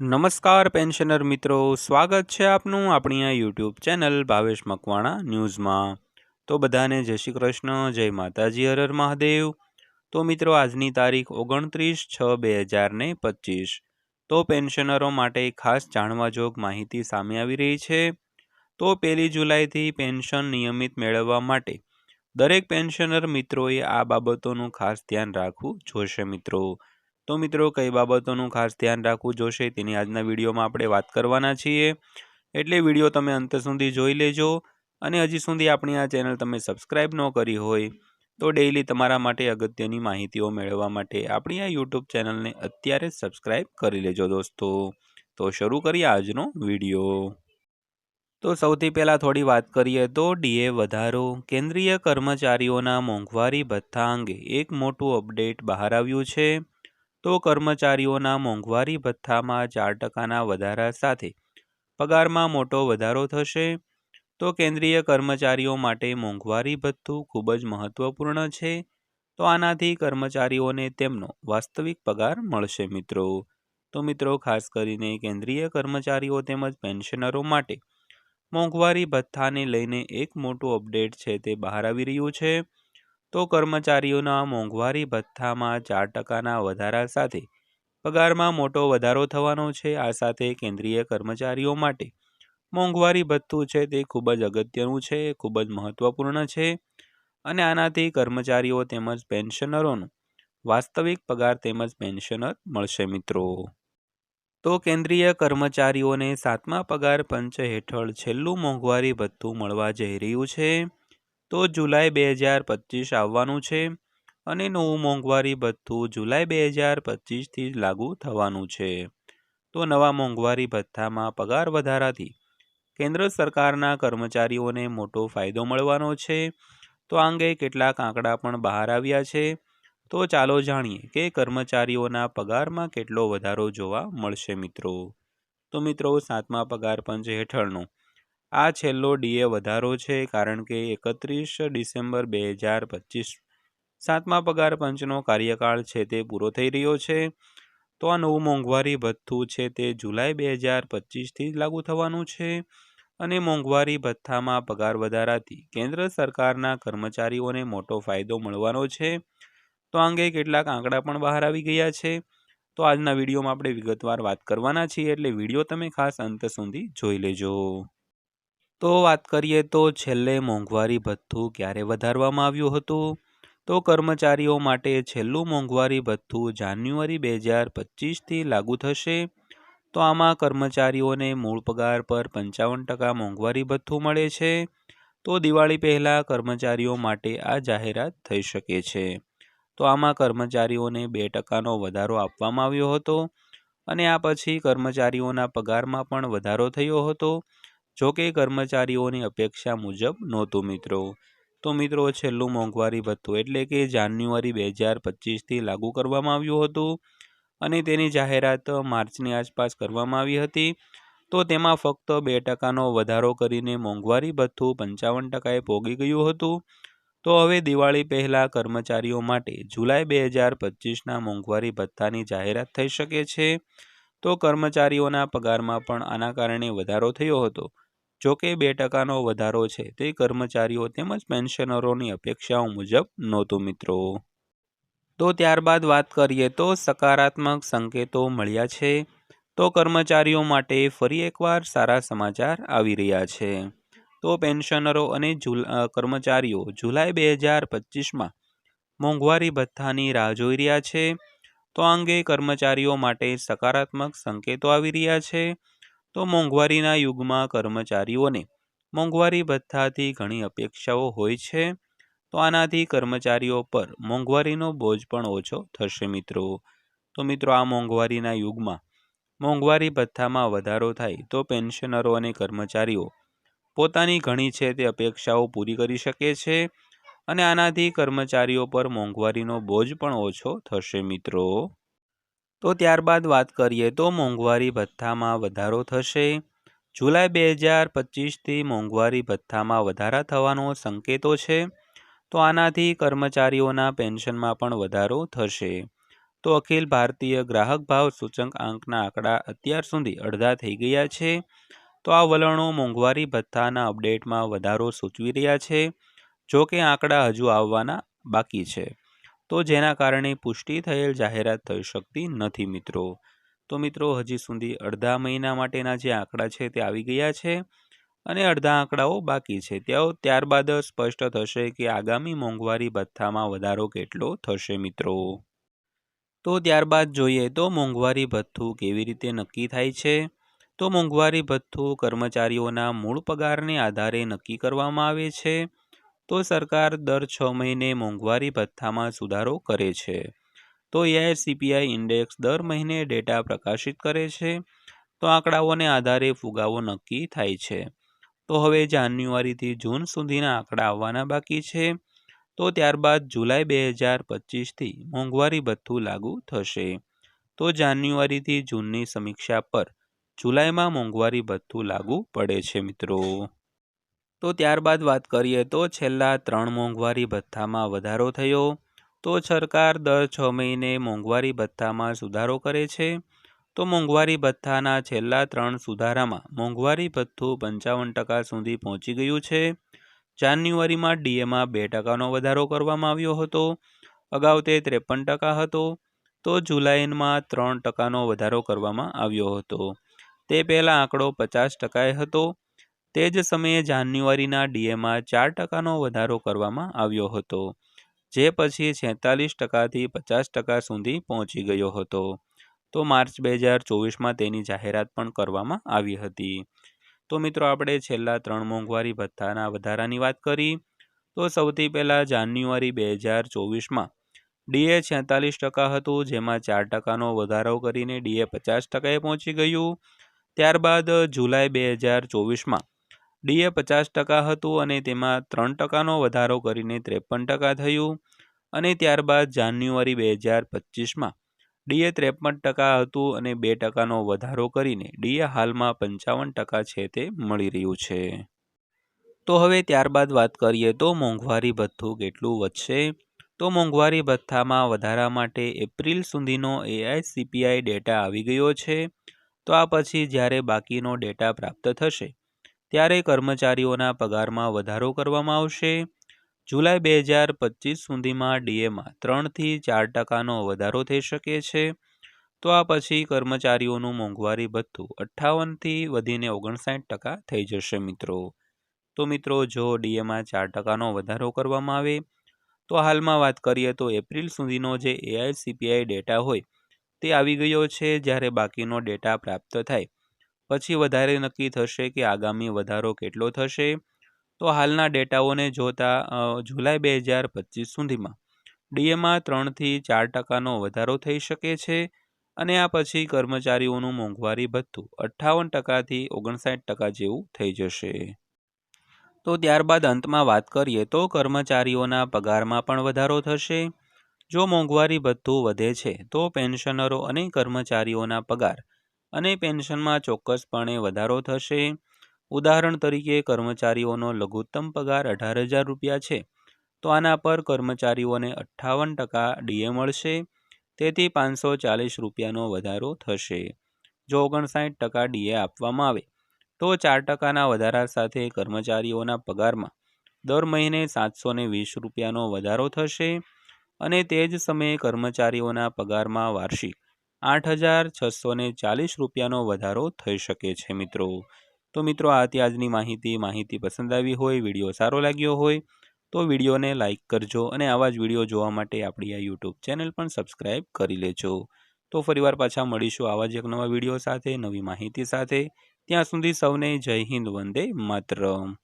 નમસ્કાર, પેન્શનર મિત્રો. સ્વાગત છે આપનું આપણી આ યુટ્યુબ ચેનલ ભાવેશ મકવાણા ન્યૂઝમાં. તો બધાને જય શ્રી કૃષ્ણ, જય માતાજી હરર મહાદેવ. તો મિત્રો, આજની તારીખ ઓગણત્રીસ છ બે હજાર ને પચીસ. તો પેન્શનરો માટે ખાસ જાણવાજોગ માહિતી સામે આવી રહી છે. તો પહેલી જુલાઈથી પેન્શન નિયમિત મેળવવા માટે દરેક પેન્શનર મિત્રોએ આ બાબતોનું ખાસ ધ્યાન રાખવું જોશે મિત્રો. તો મિત્રો, કઈ બાબતોનું ખાસ ધ્યાન રાખવું જોશે તેની આજના વિડીયોમાં આપણે વાત કરવાના છીએ. એટલે વીડિયો તમે અંત સુધી જોઈ લેજો અને હજી સુધી આપણી આ ચેનલ તમે સબસ્ક્રાઈબ ન કરી હોય તો ડેઈલી તમારા માટે અગત્યની માહિતીઓ મેળવવા માટે આપણી આ યુટ્યુબ ચેનલને અત્યારે સબસ્ક્રાઈબ કરી લેજો દોસ્તો. તો શરૂ કરીએ આજનો વીડિયો. તો સૌથી પહેલાં થોડી વાત કરીએ તો ડીએ વધારો. કેન્દ્રીય કર્મચારીઓના મોંઘવારી ભથ્થા અંગે એક મોટું અપડેટ બહાર આવ્યું છે. તો કર્મચારીઓના મોંઘવારી ભથ્થામાં ચાર ટકાના વધારા સાથે પગારમાં મોટો વધારો થશે. તો કેન્દ્રીય કર્મચારીઓ માટે મોંઘવારી ભથ્થું ખૂબ જ મહત્વપૂર્ણ છે. તો આનાથી કર્મચારીઓને તેમનો વાસ્તવિક પગાર મળશે મિત્રો. તો મિત્રો, ખાસ કરીને કેન્દ્રીય કર્મચારીઓ તેમજ પેન્શનરો માટે મોંઘવારી ભથ્થાને લઈને એક મોટું અપડેટ છે તે બહાર આવી રહ્યું છે. તો કર્મચારીઓના મોંઘવારી ભથ્થામાં ચાર ટકાના વધારા સાથે પગારમાં મોટો વધારો થવાનો છે. આ સાથે કેન્દ્રીય કર્મચારીઓ માટે મોંઘવારી ભથ્થું છે તે ખૂબ જ અગત્યનું છે, ખૂબ જ મહત્વપૂર્ણ છે અને આનાથી કર્મચારીઓ તેમજ પેન્શનરોનું વાસ્તવિક પગાર તેમજ પેન્શનર મળશે મિત્રો. તો કેન્દ્રીય કર્મચારીઓને સાતમા પગાર પંચ હેઠળ છેલ્લું મોંઘવારી ભથ્થું મળવા જઈ રહ્યું છે. તો જુલાઈ બે હજાર પચીસ આવવાનું છે અને નવું મોંઘવારી ભથ્થું જુલાઈ બે હજાર પચીસથી લાગુ થવાનું છે. તો નવા મોંઘવારી ભથ્થામાં પગાર વધારાથી કેન્દ્ર સરકારના કર્મચારીઓને મોટો ફાયદો મળવાનો છે. તો આ અંગે કેટલાક આંકડા પણ બહાર આવ્યા છે. તો ચાલો જાણીએ કે કર્મચારીઓના પગારમાં કેટલો વધારો જોવા મળશે મિત્રો. તો મિત્રો, સાતમા પગાર પંચ હેઠળનો આ છેલ્લો ડીએ વધારો છે કારણ કે એકત્રીસ ડિસેમ્બર બે હજાર પચીસ સાતમા પગાર પંચનો કાર્યકાળ છે તે પૂરો થઈ રહ્યો છે. તો આ નવું મોંઘવારી ભથ્થું છે તે જુલાઈ બે હજાર પચીસથી લાગુ થવાનું છે અને મોંઘવારી ભથ્થામાં પગાર વધારાથી કેન્દ્ર સરકારના કર્મચારીઓને મોટો ફાયદો મળવાનો છે. તો આ અંગે કેટલાક આંકડા પણ બહાર આવી ગયા છે. તો આજના વિડીયોમાં આપણે વિગતવાર વાત કરવાના છીએ એટલે વીડિયો તમે ખાસ અંત સુધી જોઈ લેજો. તો વાત કરીએ તો છેલ્લે મોંઘવારી ભથ્થું ક્યારે વધારવામાં આવ્યું હતું? તો કર્મચારીઓ માટે છેલ્લું મોંઘવારી ભથ્થું જાન્યુઆરી બે હજાર પચીસથી લાગુ થશે. તો આમાં કર્મચારીઓને મૂળ પગાર પર પંચાવન ટકા મોંઘવારી ભથ્થું મળે છે. તો દિવાળી પહેલાં કર્મચારીઓ માટે આ જાહેરાત થઈ શકે છે. તો આમાં કર્મચારીઓને બે ટકાનો વધારો આપવામાં આવ્યો હતો અને આ પછી કર્મચારીઓના પગારમાં પણ વધારો થયો હતો. જોકે કર્મચારીઓની અપેક્ષા મુજબ નહોતું મિત્રો. તો મિત્રો, છેલ્લું મોંઘવારી ભથ્થું એટલે કે જાન્યુઆરી બે હજાર પચીસથી લાગુ કરવામાં આવ્યું હતું અને તેની જાહેરાત માર્ચની આસપાસ કરવામાં આવી હતી. તો તેમાં ફક્ત બે ટકાનો વધારો કરીને મોંઘવારી ભથ્થું પંચાવન ટકાએ પોગી ગયું હતું. તો હવે દિવાળી પહેલાં કર્મચારીઓ માટે જુલાઈ બે હજાર પચીસના મોંઘવારી ભથ્થાની જાહેરાત થઈ શકે છે. તો કર્મચારીઓના પગારમાં પણ આના કારણે વધારો થયો હતો. જો કે બે ટકાનો વધારો છે તે કર્મચારીઓ તેમજ પેન્શનરોની અપેક્ષાઓ મુજબ નહોતું, મિત્રો. તો ત્યારબાદ વાત કરીએ તો સકારાત્મક સંકેતો મળ્યા છે. તો કર્મચારીઓ માટે ફરી એકવાર સારા સમાચાર આવી રહ્યા છે. તો પેન્શનરો અને કર્મચારીઓ જુલાઈ બે હજાર પચીસમાં મોંઘવારી ભથ્થાની રાહ જોઈ રહ્યા છે. તો આ અંગે કર્મચારીઓ માટે સકારાત્મક સંકેતો આવી રહ્યા છે. તો મોંઘવારીના યુગમાં કર્મચારીઓને મોંઘવારી ભથ્થાથી ઘણી અપેક્ષાઓ હોય છે. તો આનાથી કર્મચારીઓ પર મોંઘવારીનો બોજ પણ ઓછો થશે મિત્રો. તો મિત્રો, આ મોંઘવારીના યુગમાં મોંઘવારી ભથ્થામાં વધારો થાય તો પેન્શનરો અને કર્મચારીઓ પોતાની ઘણી છે તે અપેક્ષાઓ પૂરી કરી શકે છે અને આનાથી કર્મચારીઓ પર મોંઘવારીનો બોજ પણ ઓછો થશે મિત્રો. તો ત્યારબાદ વાત કરીએ તો મોંઘવારી ભથ્થામાં વધારો થશે. જુલાઈ બે હજાર પચીસથી મોંઘવારી ભથ્થામાં વધારા થવાનો સંકેતો છે. તો આનાથી કર્મચારીઓના પેન્શનમાં પણ વધારો થશે. તો અખિલ ભારતીય ગ્રાહક ભાવ સૂચક આંકના આંકડા અત્યાર સુધી અડધા થઈ ગયા છે. તો આ વલણો મોંઘવારી ભથ્થાના અપડેટમાં વધારો સૂચવી રહ્યા છે. જો કે આંકડા હજુ આવવાના બાકી છે. તો જેના કારણે પુષ્ટિ થયેલ જાહેરાત થઈ શકતી નથી મિત્રો. તો મિત્રો, હજી સુધી અડધા મહિના માટેના જે આંકડા છે તે આવી ગયા છે અને અડધા આંકડાઓ બાકી છે. ત્યાં ત્યારબાદ સ્પષ્ટ થશે કે આગામી મોંઘવારી ભથ્થામાં વધારો કેટલો થશે મિત્રો. તો ત્યારબાદ જોઈએ તો મોંઘવારી ભથ્થું કેવી રીતે નક્કી થાય છે? તો મોંઘવારી ભથ્થું કર્મચારીઓના મૂળ પગારને આધારે નક્કી કરવામાં આવે છે. તો સરકાર દર છ મહિને મોંઘવારી ભથ્થામાં સુધારો કરે છે. તો એઆઈસીપીઆઈ ઇન્ડેક્સ દર મહિને ડેટા પ્રકાશિત કરે છે. તો આંકડાઓને આધારે ફુગાવો નક્કી થાય છે. તો હવે જાન્યુઆરીથી જૂન સુધીના આંકડા આવવાના બાકી છે. તો ત્યારબાદ જુલાઈ બે હજાર પચીસથી મોંઘવારી ભથ્થું લાગુ થશે. તો જાન્યુઆરીથી જૂનની સમીક્ષા પર જુલાઈમાં મોંઘવારી ભથ્થું લાગુ પડે છે મિત્રો. તો ત્યારબાદ વાત કરીએ તો છેલ્લા ત્રણ મોંઘવારી ભથ્થામાં વધારો થયો. તો સરકાર દર છ મહિને મોંઘવારી ભથ્થામાં સુધારો કરે છે. તો મોંઘવારી ભથ્થાના છેલ્લા ત્રણ સુધારામાં મોંઘવારી ભથ્થું પંચાવન ટકા સુધી પહોંચી ગયું છે. જાન્યુઆરીમાં ડીએમાં બે ટકાનો વધારો કરવામાં આવ્યો હતો. અગાઉ તે ત્રેપન ટકા હતો. તો જુલાઈમાં ત્રણ ટકાનો વધારો કરવામાં આવ્યો હતો. તે પહેલાં આંકડો પચાસ ટકાએ હતો. તે જ સમયે જાન્યુઆરીના ડીએમાં ચાર ટકાનો વધારો કરવામાં આવ્યો હતો, જે પછી છેતાલીસ ટકાથી પચાસ ટકા સુધી પહોંચી ગયો હતો. તો માર્ચ બે હજાર ચોવીસમાં તેની જાહેરાત પણ કરવામાં આવી હતી. તો મિત્રો, આપણે છેલ્લા ત્રણ મોંઘવારી ભથ્થાના વધારાની વાત કરી. તો સૌથી પહેલાં જાન્યુઆરી બે હજાર ચોવીસમાં ડીએ છેતાલીસ ટકા હતું, જેમાં ચાર ટકાનો વધારો કરીને ડીએ પચાસ ટકાએ પહોંચી ગયું. ત્યારબાદ જુલાઈ બે હજાર ચોવીસમાં ડીએ પચાસ ટકા હતું અને તેમાં ત્રણ ટકાનો વધારો કરીને ત્રેપન ટકા થયું અને ત્યારબાદ જાન્યુઆરી બે હજાર પચીસમાં ડીએ ત્રેપન ટકા હતું અને બે ટકાનો વધારો કરીને ડીએ હાલમાં પંચાવન ટકા છે તે મળી રહ્યું છે. તો હવે ત્યારબાદ વાત કરીએ તો મોંઘવારી ભથ્થું કેટલું વધશે? તો મોંઘવારી ભથ્થામાં વધારા માટે એપ્રિલ સુધીનો એઆઈસીપીઆઈ ડેટા આવી ગયો છે. તો આ પછી જ્યારે બાકીનો ડેટા પ્રાપ્ત થશે ત્યારે કર્મચારીઓના પગારમાં વધારો કરવામાં આવશે. જુલાઈ બે હજાર પચીસ સુધીમાં ડીએમાં ત્રણથી ચાર ટકાનો વધારો થઈ શકે છે. તો આ પછી કર્મચારીઓનું મોંઘવારી ભથ્થું અઠ્ઠાવનથી વધીને ઓગણસાઠ ટકા થઈ જશે મિત્રો. તો મિત્રો, જો ડીએમાં ચાર ટકાનો વધારો કરવામાં આવે, તો હાલમાં વાત કરીએ તો એપ્રિલ સુધીનો જે એઆઈસીપીઆઈ ડેટા હોય, તે આવી ગયો છે. જ્યારે બાકીનો ડેટા પ્રાપ્ત થાય પછી વધારે નક્કી થશે કે આગામી વધારો કેટલો થશે. તો હાલના ડેટાઓને જોતા જુલાઈ બે હજાર પચીસ સુધીમાં ડીએમાં ત્રણથી ચાર ટકાનો વધારો થઈ શકે છે અને આ પછી કર્મચારીઓનું મોંઘવારી ભથ્થું અઠ્ઠાવન ટકાથી ઓગણસાઠ ટકા જેવું થઈ જશે. તો ત્યારબાદ અંતમાં વાત કરીએ તો કર્મચારીઓના પગારમાં પણ વધારો થશે. જો મોંઘવારી ભથ્થું વધે છે, તો પેન્શનરો અને કર્મચારીઓના પગાર અને પેન્શનમાં ચોક્કસપણે વધારો થશે. ઉદાહરણ તરીકે, કર્મચારીઓનો લઘુત્તમ પગાર અઢાર હજાર રૂપિયા છે. તો આના પર કર્મચારીઓને અઠ્ઠાવન ટકા ડીએ મળશે. તેથી પાંચસો ચાલીસ રૂપિયાનો વધારો થશે. જો ઓગણસાઠ ટકા ડીએ આપવામાં આવે, તો ચાર ટકાના વધારા સાથે કર્મચારીઓના પગારમાં દર મહિને સાતસો વીસ રૂપિયાનો વધારો થશે. અને તે જ સમયે કર્મચારીઓના પગારમાં વાર્ષિક આઠ હજાર છસો ચાલીસ રૂપિયાનો વધારો થઈ શકે છે, મિત્રો. તો મિત્રો, આ હતી આજની માહિતી. માહિતી પસંદ આવી હોય, વીડિયો સારો લાગ્યો હોય, તો વિડીયોને લાઇક કરજો અને આવા જ વીડિયો જોવા માટે આપણી આ યુટ્યુબ ચેનલ પણ સબસ્ક્રાઈબ કરી લેજો. તો ફરીવાર પાછા મળીશું આવા જ એક નવા વીડિયો સાથે, નવી માહિતી સાથે. ત્યાં સુધી સૌને જય હિન્દ, વંદે માતરમ.